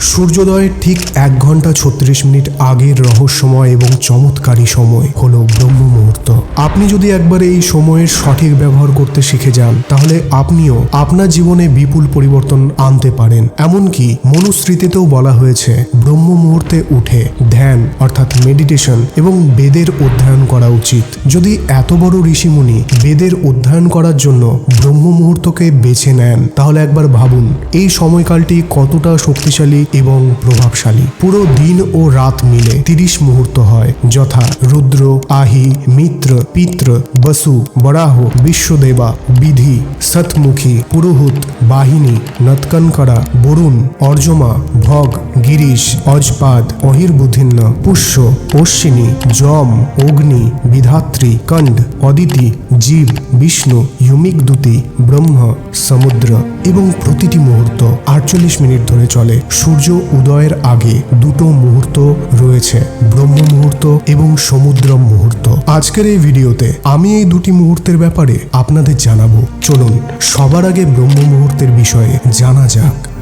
সূর্যোদয়ের ঠিক এক ঘণ্টা ছত্রিশ মিনিট আগের রহস্যময় এবং চমৎকারী সময় হলো ব্রহ্ম মুহূর্ত আপনি যদি একবার এই সময়ের সঠিক ব্যবহার করতে শিখে যান, তাহলে আপনিও আপনার জীবনে বিপুল পরিবর্তন আনতে পারেন। এমনকি মনুস্মৃতিতেও বলা হয়েছে ব্রহ্ম মুহূর্তে উঠে ধ্যান অর্থাৎ মেডিটেশন এবং বেদের অধ্যয়ন করা উচিত। যদি এত বড় ঋষিমুনি বেদের অধ্যয়ন করার জন্য ব্রহ্ম মুহূর্তকে বেছে নেন, তাহলে একবার ভাবুন, এই সময়কালটি কতটা শক্তিশালী এবং প্রভাবশালী। পুরো দিন ও রাত মিলে তিরিশ মুহূর্ত হয়। যথা রুদ্র, আহি, মিত্র, পিত্র, বসু, বরাহ, বিশ্বদেবা, বিধি সতমুখী পুরোহুত, বাহিনী, নৎকনকরা, বরুণ, অর্জমা, ভগ, গিরিশ অজপাদ অহির্বুধিন্ন, পুষ্য, অশ্বিনী, যম, অগ্নি, বিধাত্রী, কণ্ড, অদিতি, জীব, বিষ্ণু ইউমিক দূতি ব্রহ্ম, সমুদ্র এবং প্রতিটি মুহূর্ত আটচল্লিশ মিনিট ধরে চলে। সূর্য উদয়ের আগে দুটো মুহূর্ত রয়েছে ব্রহ্ম মুহূর্ত এবং সমুদ্র মুহূর্ত আজকের এই ভিডিওতে আমি এই দুটি মুহূর্তের ব্যাপারে আপনাদের জানাব। চলুন, সবার আগে ব্রহ্ম মুহূর্তের বিষয়ে জানা যাক।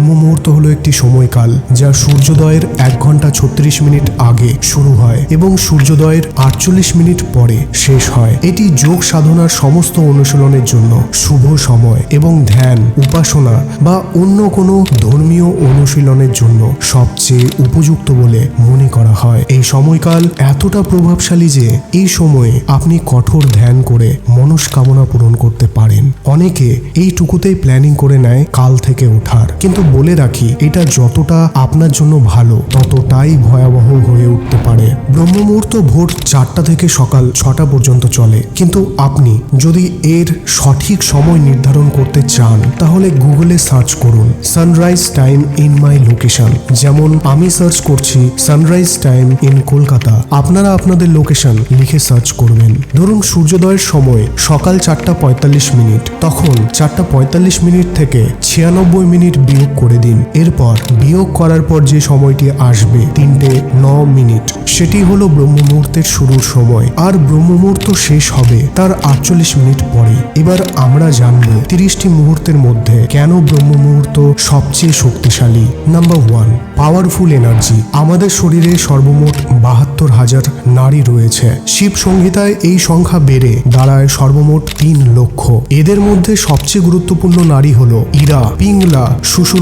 ব্রহ্ম মুহূর্ত হলো একটি সময়কাল যা সূর্যোদয়ের এক ঘণ্টা ছত্রিশ মিনিট আগে শুরু হয় এবং সূর্যোদয়ের আটচল্লিশ মিনিট পরে শেষ হয়। এটি যোগ সাধনার সমস্ত অনুশীলনের জন্য শুভ সময় এবং ধ্যান, উপাসনা বা অন্য কোনো ধর্মীয় অনুশীলনের জন্য সবচেয়ে উপযুক্ত বলে মনে করা হয়। এই সময়কাল এতটা প্রভাবশালী যে এই সময়ে আপনি কঠোর ধ্যান করে মনস্কামনা পূরণ করতে পারেন। অনেকে এইটুকুতেই প্ল্যানিং করে নেয় কাল থেকে ওঠার। কিন্তু বলে রাখি, এটা যতটা আপনার জন্য ভালো, ততটাই ভয়াবহ হয়ে উঠতে পারে। ব্রহ্ম মুহূর্ত ভোর চারটা থেকে সকাল ছটা পর্যন্ত চলে। কিন্তু আপনি যদি এর সঠিক সময় নির্ধারণ করতে চান, তাহলে গুগলে সার্চ করুন sunrise time in my location যেমন আমি সার্চ করছি সানরাইজ টাইম ইন কলকাতা আপনারা আপনাদের লোকেশন লিখে সার্চ করবেন। ধরুন সূর্যোদয়ের সময় সকাল চারটা পঁয়তাল্লিশ মিনিট, তখন চারটা পঁয়তাল্লিশ মিনিট থেকে ছিয়ানব্বই মিনিট বিয়োগ করে দিন। এরপর বিয়োগ করার পর যে সময়টি আসবে, তিনটে ন মিনিট। সেটি হলো ব্রহ্ম মুহূর্তের শুরুর সময়। আর ব্রহ্ম মুহূর্ত শেষ হবে তার আটচল্লিশ মিনিট পরে এবার আমরা জানব তিরিশটি মুহূর্তের মধ্যে কেন ব্রহ্ম মুহূর্ত সবচেয়ে শক্তিশালী। Number one, powerful energy. আমাদের শরীরে সর্বমোট বাহাত্তর হাজার নারী রয়েছে। শিব সংহিতায় এই সংখ্যা বেড়ে দাঁড়ায় সর্বমোট তিন লক্ষ। এদের মধ্যে সবচেয়ে গুরুত্বপূর্ণ নারী হলো ইরা, পিংলা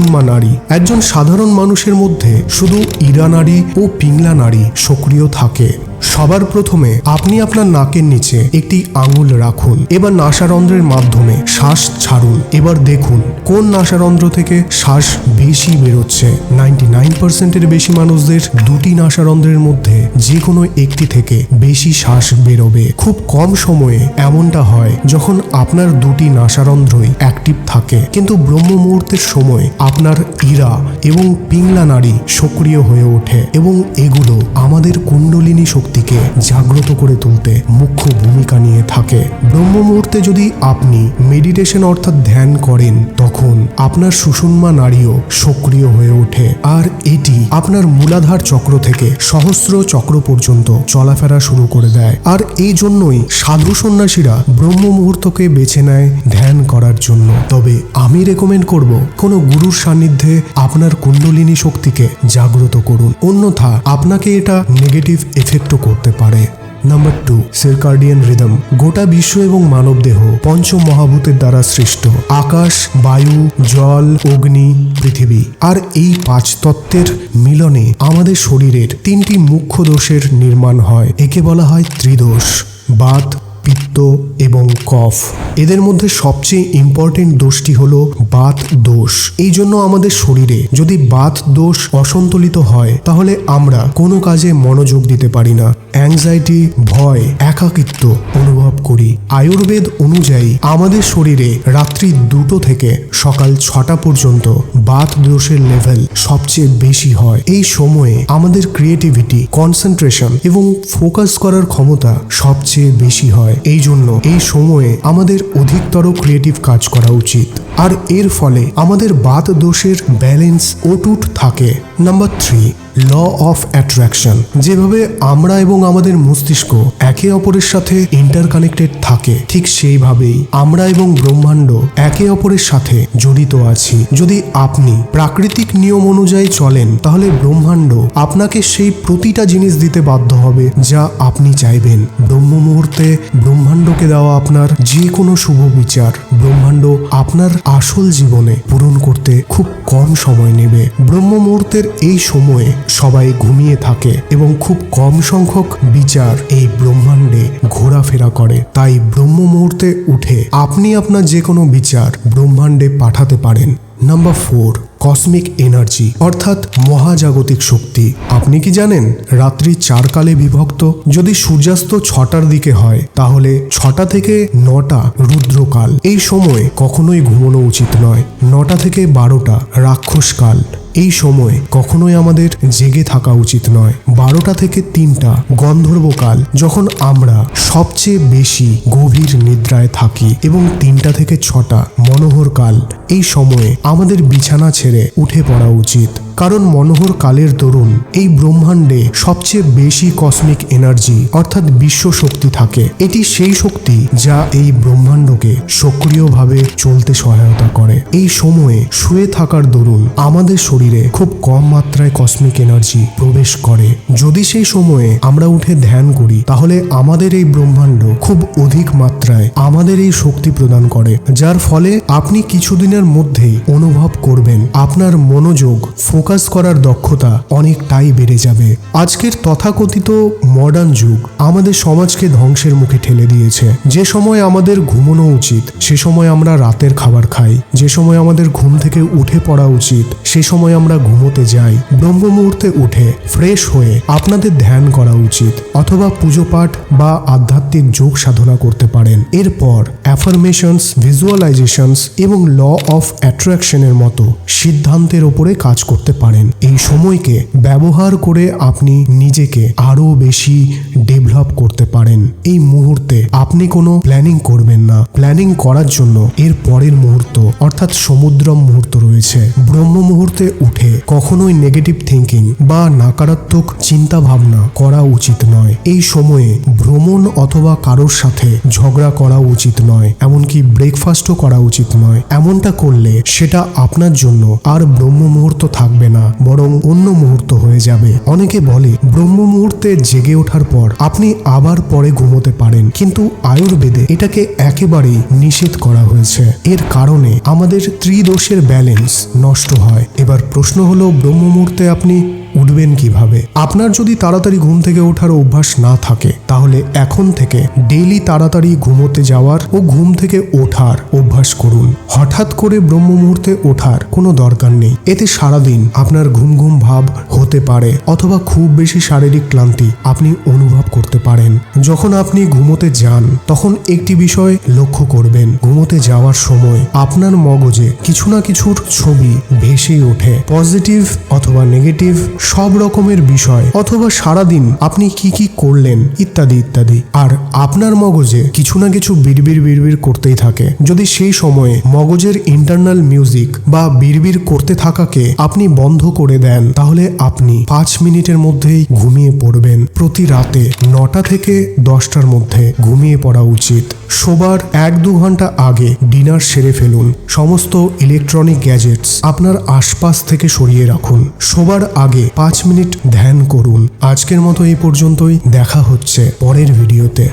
সুষুম্মা নারী। একজন সাধারণ মানুষের মধ্যে শুধু ইরা নারী ও পিংলা নারী সক্রিয় থাকে। সবার প্রথমে আপনি আপনার নাকের নিচে একটি আঙুল রাখুন। এবার নাসারন্ধ্রের মাধ্যমে শ্বাস ছাড়ুন। এবার দেখুন, কোন নাসারন্ধ্র থেকে শ্বাস বেশি বেরোচ্ছে। নাইনটি নাইন পার্সেন্টের বেশি মানুষদের দুটি নাসারন্ধ্রের মধ্যে যে কোনো একটি থেকে বেশি শ্বাস বেরোবে। খুব কম সময়ে এমনটা হয় যখন আপনার দুটি নাসারন্ধ্রই অ্যাক্টিভ থাকে। কিন্তু ব্রহ্ম মুহূর্তের সময় আপনার ইরা এবং পিংলা নারী সক্রিয় হয়ে ওঠে এবং এগুলো আমাদের কুণ্ডলিনী শক্তিকে জাগ্রত করে তুলতে মুখ্য ভূমিকা নিয়ে থাকে। ব্রহ্ম মুহূর্তে যদি আপনি মেডিটেশন অর্থাৎ ধ্যান করেন, তখন আপনার সুষুম্মা নারীও সক্রিয় হয়ে ওঠে। আর এটি আপনার মূলাধার চক্র থেকে সহস্র চক্র পর্যন্ত চলাফেরা শুরু করে দেয়। আর এই জন্যই সাধু সন্ন্যাসীরা ব্রহ্ম মুহূর্তকে বেছে নেয় ধ্যান করার জন্য। তবে আমি রেকমেন্ড করব, কোনো গুরুর সান্নিধ্যে আপনার কুণ্ডলিনী শক্তিকে জাগ্রত করুন। অন্যথা আপনাকে এটা নেগেটিভ এফেক্টও করতে পারে। নাম্বার টু সেরকার্ডিয়ান রিদম গোটা বিশ্ব এবং মানব দেহ পঞ্চ মহাভূতের দ্বারা সৃষ্ট। আকাশ, বায়ু, জল, অগ্নি, পৃথিবী। আর এই পাঁচ তত্ত্বের মিলনে আমাদের শরীরের তিনটি মুখ্য দোষের নির্মাণ হয়। একে বলা হয় ত্রিদোষ, বাত পিত্ত এবং কফ। এদের মধ্যে সবচেয়ে ইম্পর্টেন্ট দোষটি হল বাত দোষ। এই জন্য আমাদের শরীরে যদি বাত দোষ অসন্তুলিত হয়, তাহলে আমরা কোনো কাজে মনোযোগ দিতে পারি না। অ্যাংজাইটি ভয়, একাকিত্ব অনুভব করি। আয়ুর্বেদ অনুযায়ী আমাদের শরীরে রাত্রি দুটো থেকে সকাল ছটা পর্যন্ত বাত দোষের লেভেল সবচেয়ে বেশি হয়। এই সময়ে আমাদের ক্রিয়েটিভিটি কনসেন্ট্রেশন এবং ফোকাস করার ক্ষমতা সবচেয়ে বেশি হয়। এই জন্য এই সময়ে আমাদের অধিকতর ক্রিয়েটিভ কাজ করা উচিত। আর এর ফলে আমাদের বাত দোষের ব্যালেন্স অটুট থাকে। Number three, law of attraction. যেভাবে আমরা এবং আমাদের মস্তিষ্ক একে অপরের সাথে ইন্টারকানেক্টেড থাকে, ঠিক সেইভাবেই আমরা এবং ব্রহ্মাণ্ড একে অপরের সাথে জড়িত আছি। যদি আপনি প্রাকৃতিক নিয়ম অনুযায়ী চলেন, তাহলে ব্রহ্মাণ্ড আপনাকে সেই প্রতিটা জিনিস দিতে বাধ্য হবে যা আপনি চাইবেন। ব্রহ্ম মুহূর্তে ব্রহ্মাণ্ডকে দেওয়া আপনার যে কোনো শুভ বিচার। ব্রহ্মাণ্ড আপনার আসল জীবনে পূরণ করতে খুব কম সময় নেবে। ব্রহ্ম মুহূর্তের এই সময়ে সবাই ঘুমিয়ে থাকে এবং খুব কম সংখ্যক বিচার এই ব্রহ্মাণ্ডে ঘোরাফেরা করে। তাই ব্রহ্ম মুহূর্তে উঠে আপনি আপনার যে কোনো বিচার ব্রহ্মাণ্ডে পাঠাতে পারেন। নাম্বার ফোর কসমিক এনার্জি অর্থাৎ মহাজাগতিক শক্তি। আপনি কি জানেন, রাত্রি চার কালে বিভক্ত? যদি সূর্যাস্ত ছটার দিকে হয়, তাহলে ছটা থেকে নটা রুদ্রকাল। এই সময় কখনোই ঘুমানো উচিত নয়। নটা থেকে বারোটা রাক্ষসকাল। এই সময় কখনোই আমাদের জেগে থাকা উচিত নয়। বারোটা থেকে তিনটা গন্ধর্বকাল, যখন আমরা সবচেয়ে বেশি গভীর নিদ্রায় থাকি, এবং তিনটা থেকে ছটা মনোহরকাল। এই সময়ে আমাদের বিছানা ছেড়ে উঠে পড়া উচিত। কারণ মনোহর কালের দরুন এই ব্রহ্মাণ্ডে সবচেয়ে বেশি কসমিক এনার্জি অর্থাৎ বিশ্ব শক্তি থাকে। এটি সেই শক্তি যা এই ব্রহ্মাণ্ডকে সক্রিয়ভাবে চলতে সহায়তা করে। এই সময়ে শুয়ে থাকার দরুন আমাদের শরীরে খুব কম মাত্রায় কসমিক এনার্জি প্রবেশ করে। যদি সেই সময়ে আমরা উঠে ধ্যান করি, তাহলে আমাদের এই ব্রহ্মাণ্ড খুব অধিক মাত্রায় আমাদের এই শক্তি প্রদান করে। যার ফলে আপনি কিছুদিনের মধ্যেই অনুভব করবেন, আপনার মনোযোগ ফোকাস করার দক্ষতা অনেকটাই বেড়ে যাবে। আজকের তথাকথিত মডার্ন যুগ আমাদের সমাজকে ধ্বংসের মুখে ঠেলে দিয়েছে। যে সময় আমাদের ঘুমানো উচিত, সে সময় আমরা রাতের খাবার খাই। যে সময় আমাদের ঘুম থেকে উঠে পড়া উচিত, সে সময় আমরা ঘুমোতে যাই। ব্রহ্ম মুহূর্তে উঠে ফ্রেশ হয়ে আপনাদের ধ্যান করা উচিত, অথবা পুজো পাঠ বা আধ্যাত্মিক যোগ সাধনা করতে পারেন। এরপর অ্যাফার্মেশনস ভিজুয়ালাইজেশনস এবং ল অফ অ্যাট্রাকশনের মতো সিদ্ধান্তের ওপরে কাজ করতে পারেন। এই সময়কে ব্যবহার করে আপনি নিজেকে আরও বেশি ডেভেলপ করতে পারেন। এই মুহূর্তে আপনি কোনো প্ল্যানিং করবেন না। প্ল্যানিং করার জন্য এর পরের মুহূর্ত, অর্থাৎ সমুদ্রম মুহূর্ত রয়েছে। ব্রহ্ম মুহূর্তে উঠে কখনোই নেগেটিভ থিঙ্কিং বা নাকারাত্মক চিন্তা ভাবনা করা উচিত নয়। এই সময়ে ভ্রমণ অথবা কারোর সাথে ঝগড়া করা উচিত নয়। এমনকি ব্রেকফাস্টও করা উচিত নয়। এমনটা করলে সেটা আপনার জন্য আর ব্রহ্ম মুহূর্ত থাকবে না, বরং অন্য মুহূর্ত হয়ে যাবে। অনেকে বলে, ব্রহ্ম মুহূর্তে জেগে ওঠার পর আপনি আবার পরে ঘুমোতে পারেন। কিন্তু আয়ুর্বেদে এটাকে একেবারেই নিষেধ করা হয়েছে। এর কারণে আমাদের ত্রিদোষের ব্যালেন্স নষ্ট হয়। এবার প্রশ্ন হলো, ব্রহ্ম মুহূর্তে আপনি উঠবেন কীভাবে? আপনার যদি তাড়াতাড়ি ঘুম থেকে ওঠার অভ্যাস না থাকে, তাহলে এখন থেকে ডেইলি তাড়াতাড়ি ঘুমোতে যাওয়ার ও ঘুম থেকে ওঠার অভ্যাস করুন। হঠাৎ করে ব্রহ্ম মুহূর্তে ওঠার কোনো দরকার নেই। এতে সারাদিন আপনার ঘুম ঘুম ভাব হতে পারে অথবা খুব বেশি শারীরিক ক্লান্তি আপনি অনুভব করতে পারেন। যখন আপনি ঘুমোতে যান, তখন একটি বিষয় লক্ষ্য করবেন। ঘুমোতে যাওয়ার সময় আপনার মগজে কিছু না কিছুর ছবি ভেসেই ওঠে। পজিটিভ অথবা নেগেটিভ সব রকমের বিষয়, অথবা সারাদিন আপনি কি কি করলেন, ইত্যাদি ইত্যাদি। আর আপনার মগজে কিছু না কিছু বিড়বিড় বিড়বিড় করতেই থাকে। যদি সেই সময়ে মগজের ইন্টারনাল মিউজিক বা বিড়বিড় করতে থাকাকে আপনি বন্ধ করে দেন, তাহলে আপনি পাঁচ মিনিটের মধ্যেই ঘুমিয়ে পড়বেন। প্রতি রাতে নটা থেকে দশটার মধ্যে ঘুমিয়ে পড়া উচিত। শোবার এক দু ঘণ্টা আগে ডিনার সেরে ফেলুন। সমস্ত ইলেকট্রনিক গ্যাজেটস আপনার আশপাশ থেকে সরিয়ে রাখুন। শোবার আগে পাঁচ মিনিট ধ্যান করুন। আজকের মতো এই পর্যন্তই। দেখা হচ্ছে পরের ভিডিওতে।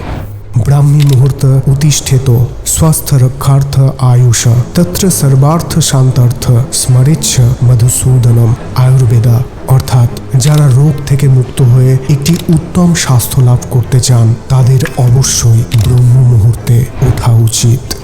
ব্রাহ্মী মুহূর্ত উতিষ্ঠিত স্বাস্থ্য রক্ষার্থ আয়ুষ। তত্র সর্বার্থ শান্তার্থ স্মরিচ্ছ মধুসূদনম আয়ুর্বেদা। অর্থাৎ যারা রোগ থেকে মুক্ত হয়ে একটি উত্তম স্বাস্থ্য লাভ করতে চান, তাদের অবশ্যই ব্রহ্ম মুহূর্তে ওঠা উচিত।